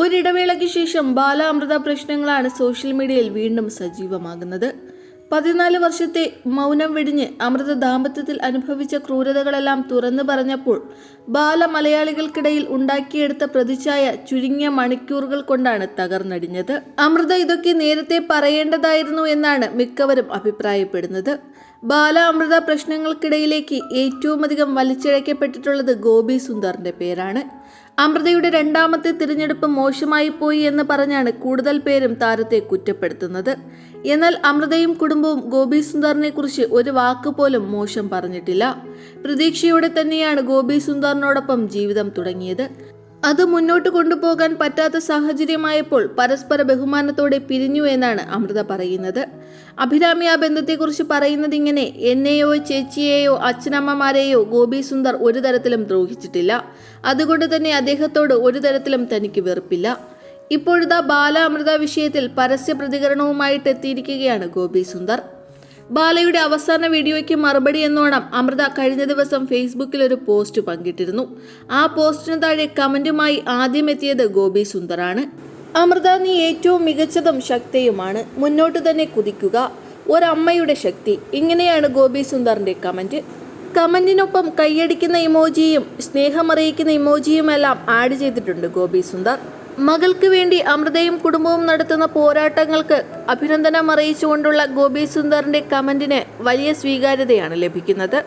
ഒരിടവേളയ്ക്ക് ശേഷം ബാലാമൃത പ്രശ്നങ്ങളാണ് സോഷ്യൽ മീഡിയയിൽ വീണ്ടും സജീവമാകുന്നത്. പതിനാല് വർഷത്തെ മൗനം വെടിഞ്ഞ് അമൃത ദാമ്പത്യത്തിൽ അനുഭവിച്ച ക്രൂരതകളെല്ലാം തുറന്നു പറഞ്ഞപ്പോൾ ബാല മലയാളികൾക്കിടയിൽ ഉണ്ടാക്കിയെടുത്ത പ്രതിച്ഛായ ചുരുങ്ങിയ മണിക്കൂറുകൾ കൊണ്ടാണ് തകർന്നടിഞ്ഞത്. അമൃത ഇതൊക്കെ നേരത്തെ പറയേണ്ടതായിരുന്നു എന്നാണ് മിക്കവരും അഭിപ്രായപ്പെടുന്നത്. ബാല അമൃത പ്രശ്നങ്ങൾക്കിടയിലേക്ക് ഏറ്റവും അധികം വലിച്ചിഴക്കപ്പെട്ടിട്ടുള്ളത് ഗോപി സുന്ദറിന്റെ പേരാണ്. അമൃതയുടെ രണ്ടാമത്തെ തിരഞ്ഞെടുപ്പ് മോശമായി പോയി എന്ന് പറഞ്ഞാണ് കൂടുതൽ പേരും താരത്തെ കുറ്റപ്പെടുത്തുന്നത്. എന്നാൽ അമൃതയും കുടുംബവും ഗോപി സുന്ദറിനെ കുറിച്ച് ഒരു വാക്ക് പോലും മോശം പറഞ്ഞിട്ടില്ല. പ്രതീക്ഷയോടെ തന്നെയാണ് ഗോപി സുന്ദറിനോടൊപ്പം ജീവിതം തുടങ്ങിയത്. അത് മുന്നോട്ട് കൊണ്ടുപോകാൻ പറ്റാത്ത സാഹചര്യമായപ്പോൾ പരസ്പര ബഹുമാനത്തോടെ പിരിഞ്ഞു എന്നാണ് അമൃത പറയുന്നത്. അഭിരാമി ആ ബന്ധത്തെക്കുറിച്ച് പറയുന്നത് ഇങ്ങനെ എന്നെയോ ചേച്ചിയെയോ അച്ഛനമ്മമാരെയോ ഗോപി സുന്ദർ ഒരു തരത്തിലും ദ്രോഹിച്ചിട്ടില്ല. അതുകൊണ്ട് തന്നെ അദ്ദേഹത്തോട് ഒരു തരത്തിലും തനിക്ക് വെറുപ്പില്ല. ഇപ്പോഴത്തെ ബാല അമൃത വിഷയത്തിൽ പരസ്യ പ്രതികരണവുമായിട്ട് എത്തിയിരിക്കുകയാണ് ഗോപി സുന്ദർ. ബാലയുടെ അവസാന വീഡിയോയ്ക്ക് മറുപടി എന്നോണം അമൃത കഴിഞ്ഞ ദിവസം ഫേസ്ബുക്കിൽ ഒരു പോസ്റ്റ് പങ്കിട്ടിരുന്നു. ആ പോസ്റ്റിന് താഴെ കമന്റുമായി ആദ്യം എത്തിയത് ഗോപി സുന്ദറാണ്. അമൃത നീ ഏറ്റവും മികച്ചതും ശക്തിയുമാണ്. മുന്നോട്ട് തന്നെ കുതിക്കുക. ഒരമ്മയുടെ ശക്തി. ഇങ്ങനെയാണ് ഗോപി സുന്ദറിന്റെ കമന്റ്. കമന്റിനൊപ്പം കൈയടിക്കുന്ന ഇമോജിയും സ്നേഹമറിയിക്കുന്ന ഇമോജിയുമെല്ലാം ആഡ് ചെയ്തിട്ടുണ്ട് ഗോപി സുന്ദർ. മകൾക്ക് വേണ്ടി അമൃതയും കുടുംബവും നടത്തുന്ന പോരാട്ടങ്ങൾക്ക് അഭിനന്ദനം അറിയിച്ചുകൊണ്ടുള്ള ഗോപി സുന്ദറിന്റെ കമന്റിന് വലിയ സ്വീകാര്യതയാണ് ലഭിക്കുന്നത്.